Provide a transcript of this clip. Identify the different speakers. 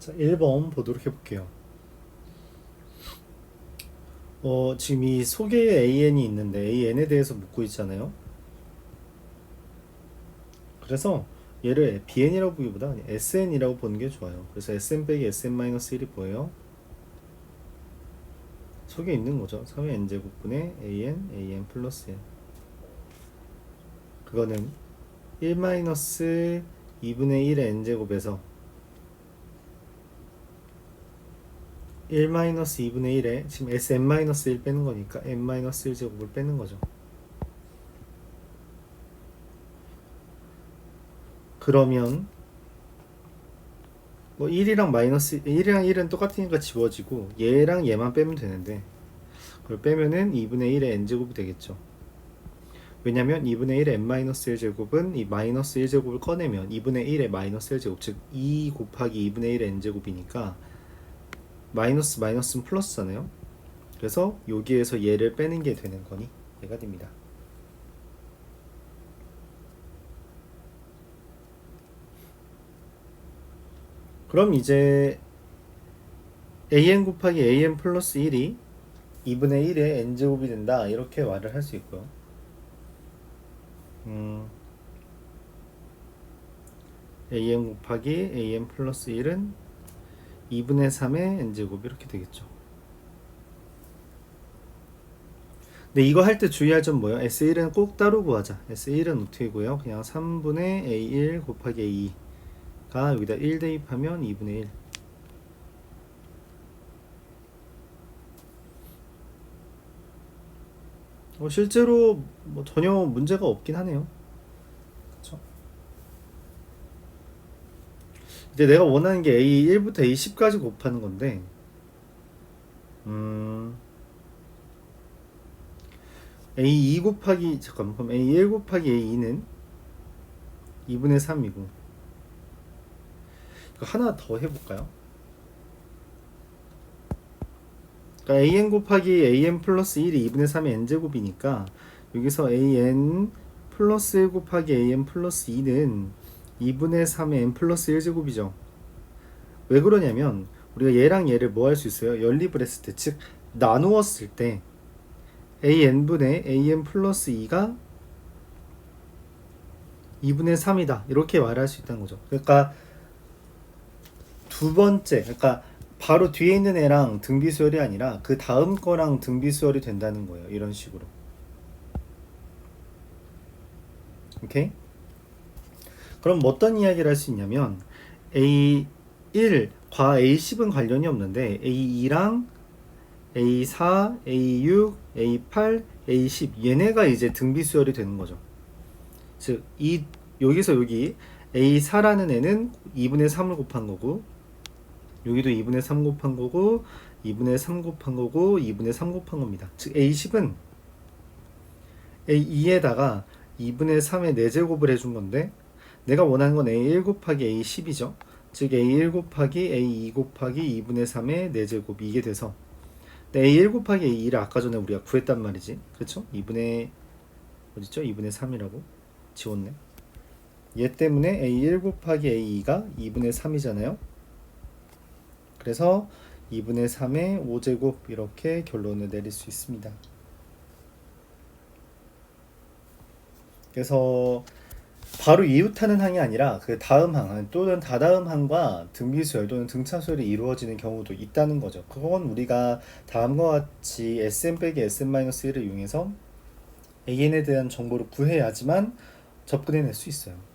Speaker 1: 자, 1번 보도록 해볼게요. 어, 지금 이 소개에 AN이 있는데 AN에 대해서 묻고 있잖아요. 그래서 얘를 BN이라고 보기보다 SN이라고 보는 게 좋아요. 그래서 SN 빼기 SN-1이 뭐예요? 속에 있는 거죠. 3의 n제곱분의 AN, AN 플러스 N. 그거는 1 마이너스 2분의 1의 n제곱에서 1 마이너스 2분의 1에 지금 sn 마이너스 1 빼는 거니까 n 마이너스 1 제곱을 빼는 거죠. 그러면 뭐 1이랑 마이너스 1이랑 1은 똑같으니까 지워지고 얘랑 얘만 빼면 되는데 그걸 빼면은 2분의 1의 n 제곱이 되겠죠. 왜냐면 2분의 1의 n 마이너스 1 제곱은 이 마이너스 1 제곱을 꺼내면 2분의 1의 마이너스 1 제곱 즉 2 곱하기 2분의 1의 n 제곱이니까 마이너스 마이너스는 플러스잖아요. 그래서 여기에서 얘를 빼는 게 되는 거니 얘가 됩니다. 그럼 이제 an 곱하기 an 플러스 1이 2분의 1의 n제곱이 된다 이렇게 말을 할 수 있고요. 음, an 곱하기 an 플러스 1은 2분의 3의 n제곱 이렇게 되겠죠. 근데 이거 할 때 주의할 점 뭐예요? S1은 꼭 따로 구하자. S1은 어떻게 구해요? 그냥 3분의 A1 곱하기 A2가 여기다 1 대입하면 2분의 1. 어, 실제로 뭐 전혀 문제가 없긴 하네요. 그쵸? 이제 내가 원하는 게 A1부터 A10까지 곱하는 건데, 음, A2 곱하기, 잠깐만, 그럼 A1 곱하기 A2는 2분의 3이고, 하나 더 해볼까요? 그러니까 an 곱하기 an 플러스 1이 2분의 3의 n제곱이니까 여기서 an 플러스 1 곱하기 an 플러스 2는 2분의 3의 n 플러스 1제곱이죠. 왜 그러냐면 우리가 얘랑 얘를 뭐 할 수 있어요? 연립을 했을 때, 즉 나누었을 때 an분의 an 플러스 2가 2분의 3이다 이렇게 말할 수 있다는 거죠. 그러니까 두 번째, 그러니까 바로 뒤에 있는 애랑 등비수열이 아니라 그 다음 거랑 등비수열이 된다는 거예요. 이런 식으로. 오케이? 그럼 뭐 어떤 이야기를 할 수 있냐면 A1 과 A10은 관련이 없는데 A2랑 A4, A6, A8, A10 얘네가 이제 등비수열이 되는 거죠. 즉 이 여기서 여기 A4라는 애는 2분의 3을 곱한 거고 여기도 2분의 3 곱한 거고 2분의 3 곱한 거고 2분의 3 곱한 겁니다. 즉 A10은 A2에다가 2분의 3의 4제곱을 해준 건데 내가 원하는 건 A1 곱하기 A10이죠. 즉 A1 곱하기 A2 곱하기 2분의 3의 4제곱 이게 돼서 A1 곱하기 A2를 아까 전에 우리가 구했단 말이지. 그렇죠? 2분의 어딨죠? 2분의 3이라고 지웠네. 얘 때문에 A1 곱하기 A2가 2분의 3이잖아요. 그래서 2분의 3의 5제곱 이렇게 결론을 내릴 수 있습니다. 그래서 바로 이웃하는 항이 아니라 그 다음 항 또는 다다음 항과 등비수열 또는 등차수열이 이루어지는 경우도 있다는 거죠. 그건 우리가 다음과 같이 sn 빼기 sn-1을 이용해서 an에 대한 정보를 구해야지만 접근해낼 수 있어요.